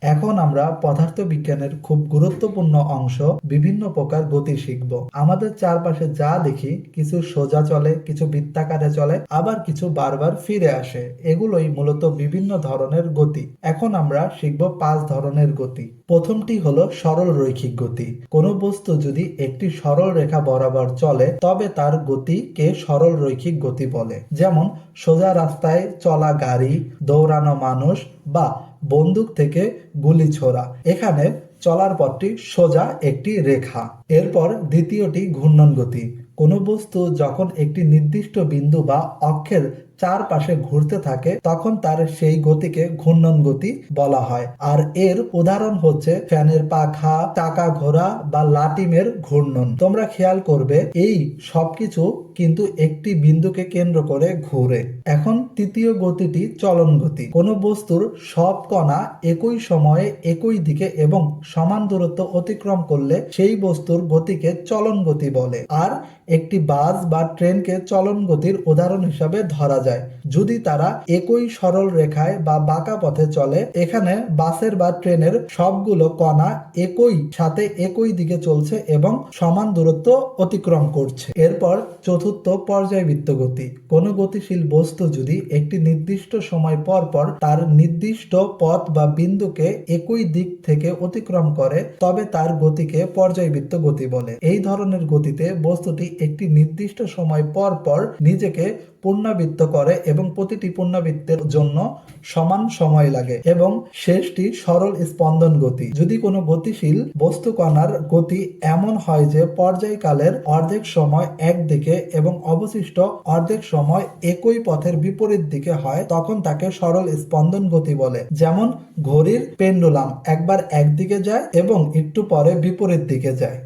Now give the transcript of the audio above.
এখন আমরা পদার্থ বিজ্ঞানের খুব গুরুত্বপূর্ণ অংশ বিভিন্ন প্রকার গতি শিখব। আমাদের চারপাশে যা দেখি, কিছু সোজা চলে, কিছু বৃত্তাকারে চলে, আবার কিছু বারবার ফিরে আসে। এগুলোই মূলত বিভিন্ন ধরনের গতি। এখন আমরা শিখব পাঁচ ধরনের গতি। প্রথমটি হলো সরল রৈখিক গতি। কোনো বস্তু যদি একটি সরল রেখা বরাবর চলে, তবে তার গতিকে সরল রৈখিক গতি বলে। যেমন, সোজা রাস্তায় চলা গাড়ি, দৌড়ানো মানুষ বা বন্দুক থেকে গুলি ছোড়া। এখানে চলার পথটি সোজা একটি রেখা। এরপর দ্বিতীয়টি ঘূর্ণন গতি কোনো বস্তু যখন একটি নির্দিষ্ট বিন্দু বা অক্ষের চারপাশে ঘুরতে থাকে, তখন তার সেই গতিকে ঘূর্ণন গতি বলা হয়। আর এর উদাহরণ হচ্ছে ফ্যানের পাখা, চাকা ঘোরা বা লাটিমের ঘূর্ণন। তোমরা খেয়াল করবে, এই সবকিছু কিন্তু একটি বিন্দুকে কেন্দ্র করে ঘুরে। এখন তৃতীয় গতিটি চলন গতি। কোনো বস্তুর সব কণা একই সময়ে একই দিকে এবং সমান দূরত্ব অতিক্রম করলে সেই বস্তুর গতিকে চলন গতি বলে। আর একটি বাস বা ট্রেনকে চলন গতির উদাহরণ হিসাবে ধরা যায় যদি তারা একই সরল রেখায় বা বাঁকা পথে চলে, এখানে বাসের বা ট্রেনের সবগুলো কণা একই সাথে একই দিকে চলছে এবং সমান দূরত্ব অতিক্রম করছে। এরপর চতুর্থ পর্যায়বৃত্ত গতি। কোনো গতিশীল বস্তু যদি একটি নির্দিষ্ট সময় পর পর তার নির্দিষ্ট পথ বা বিন্দুকে একই দিক থেকে অতিক্রম করে, তবে তার গতিকে পর্যায়বৃত্ত গতি বলে। এই ধরনের গতিতে বস্তুটি একটি নির্দিষ্ট সময় পর পর নিজেকে পুনরাবৃত্ত করে। এবং প্রতিটি পুনরাবৃত্তের জন্য সমান সময় লাগে এবং শেষটি সরল স্পন্দন গতি। যদি কোনো গতিশীল বস্তু কণার গতি এমন হয় যে পর্যায়কালের অর্ধেক সময় একদিকে এবং অবশিষ্ট অর্ধেক সময় একই পথের বিপরীত দিকে হয়, তখন তাকে সরল স্পন্দন গতি বলে। যেমন ঘড়ির পেন্ডুলাম একবার একদিকে যায় এবং একটু পরে বিপরীত দিকে যায়।